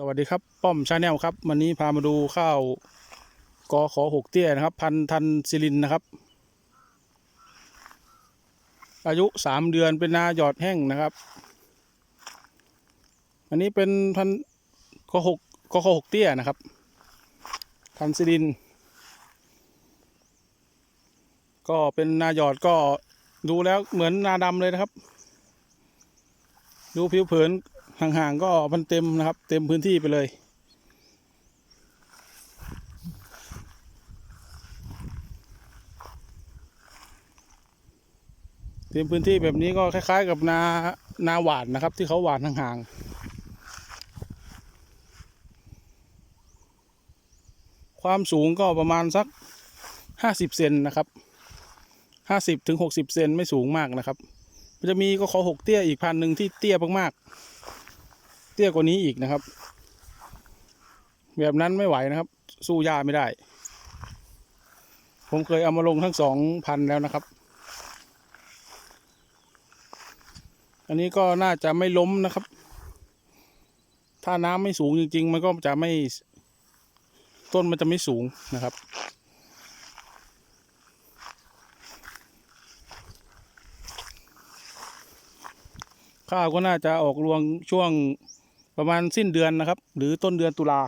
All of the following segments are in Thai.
สวัสดีครับ ป้อมชาแนลครับ วันนี้พามาดูข้าวกอขอหกเตี้ยนะครับ พันธุ์ทันซิลินนะครับ อายุสามเดือนเป็นนาหยอดแห้งนะครับ อันนี้เป็นพันธุ์กอหกกอขอหกเตี้ยนะครับ ทันซิลิน ก็เป็นนาหยอดก็ดูแล้วเหมือนนาดำเลยนะครับ ดูผิวเผิน ห่างๆก็มันเต็มนะครับ เต็มพื้นที่ไปเลย เต็มพื้นที่แบบนี้ก็คล้าย ๆ กับนานาหวานนะครับ ที่เขาหวานห่างๆความสูงก็ประมาณสักห้าสิบเซนนะครับห้าสิบถึงหกสิบเซนไม่สูงมากนะครับ มันจะมีก็ขอหกเตี้ยอีกพันหนึ่งที่เตี้ยมากๆ เตี้ยกว่านี้อีกนะครับ แบบนั้นไม่ไหวนะครับ สู้ยาไม่ได้ ผมเคยเอามาลงทั้งสองพันแล้วนะครับ อันนี้ก็น่าจะไม่ล้มนะครับ ถ้าน้ำไม่สูงจริง ๆ มันก็จะไม่ต้นมันจะไม่สูงนะครับข้าวก็น่าจะออกรวงช่วง ประมาณสิ้นเดือนนะครับ หรือต้นเดือนตุลา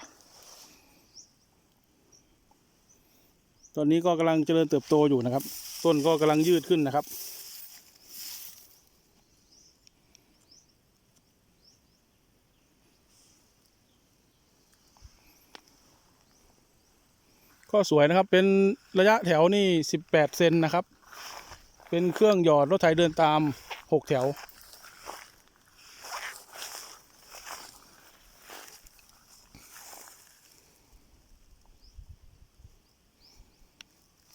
ตอนนี้ก็กำลังเจริญเติบโตอยู่นะครับ ต้นก็กำลังยืดขึ้นนะครับ ก็สวยนะครับเป็นระยะแถวนี่สิบแปดเซนนะครับ เป็นเครื่องหยอดรถไถเดินตามหกแถว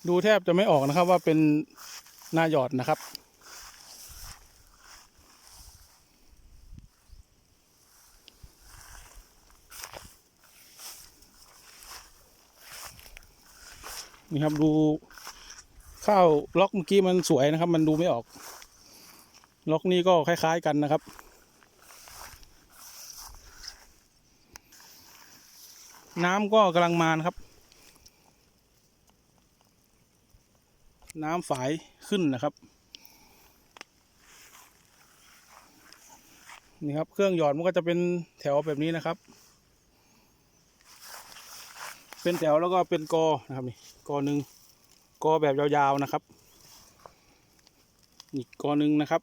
ดูแทบจะไม่ออกนะครับว่าเป็นหน้าหยอดนะครับ นี่ครับดูข้าวล็อกเมื่อกี้มันสวยนะครับ มันดูไม่ออก ล็อกนี้ก็คล้าย ๆกันนะครับน้ำก็กำลังมานะครับ น้ำฝายขึ้นนะครับ นี่ครับเครื่องหยอดมันก็จะเป็นแถวแบบนี้นะครับ เป็นแถวแล้วก็เป็นกอนะครับนี่กอหนึ่งกอแบบยาวๆนะครับ อีกกอหนึ่งนะครับ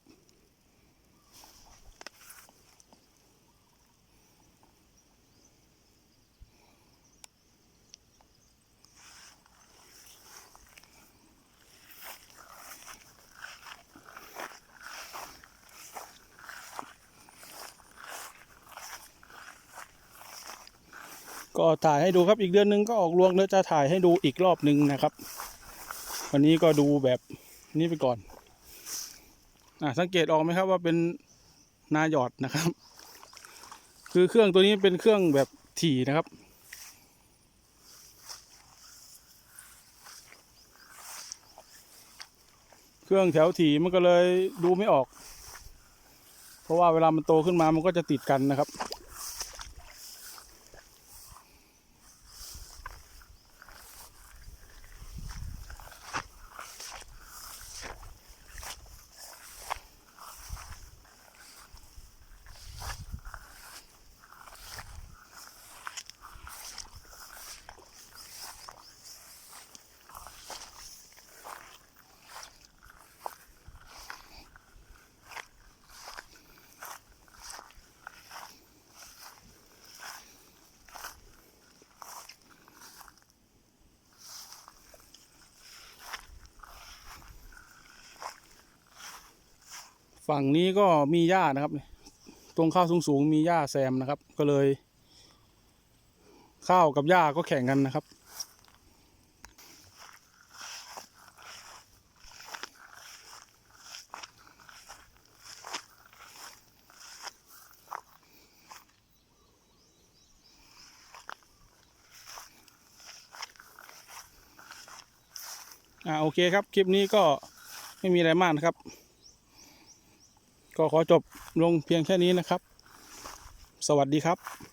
ก็ถ่ายให้ดูครับอีกเดือนหนึ่งก็ออกรวงแล้วจะถ่ายให้ดูอีกรอบหนึ่งนะครับ วันนี้ก็ดูแบบนี้ไปก่อนอ่าสังเกตออกไหมครับว่าเป็นนาหยอดนะครับ คือเครื่องตัวนี้เป็นเครื่องแบบถี่นะครับ เครื่องแถวถี่มันก็เลยดูไม่ออก เพราะว่าเวลามันโตขึ้นมามันก็จะติดกันนะครับ ฝั่งนี้ก็มีหญ้านะครับ ตรงข้าวสูงๆมีหญ้าแซมนะครับ ก็เลย ข้าวกับหญ้าก็แข่งกันนะครับอ่าโอเคครับ คลิปนี้ก็ไม่มีอะไรมากนะครับ ก็ขอจบลงเพียงแค่นี้นะครับ สวัสดีครับ